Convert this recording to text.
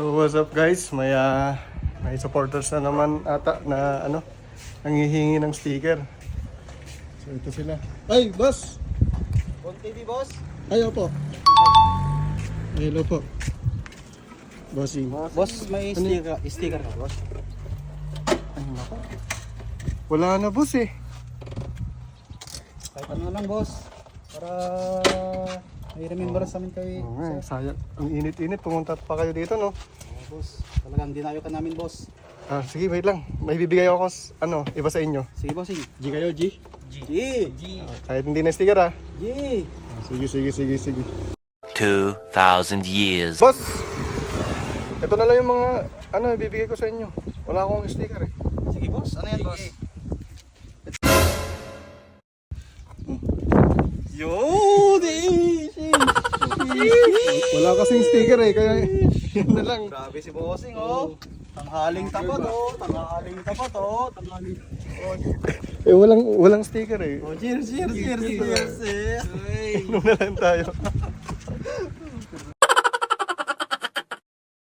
So what's up guys? May ah, may supporters na naman ata na ano nangihingi ng sticker. So ito sila. Ay, boss. Bon TV boss. Ay, opo. Hello po. Bossing. Boss, may Ano sticker, sticker ka boss. Ay, nako. Wala na boss eh. Kahit ano lang boss. Para may remembrance namin kay Oo nga, eh, sayang. Ang init-init. Pumunta pa kayo dito, no? Oh, boss. Talagang dinayo ka namin boss. Ah, sige, wait lang. May bibigay ako, s- ano, iba sa inyo. Sige bossing. G kayo, G. G. G. Ah, kahit hindi na sticker, ah. G. Ah, Sige, sige, sige, sige. 2,000 years. Boss! Ito na lang yung mga, ano, ibibigay ko sa inyo. Wala akong sticker eh. Sige boss. Ano yan boss? Yo! Wala kasing sticker eh, kaya yan na lang. Grabe si bossing oh. Tanghaling tapat oh. Tanghaling tapat oh. Tanghaling. Eh, walang, walang sticker eh. Oh, cheers, cheers, cheers, cheers. Inom na lang tayo.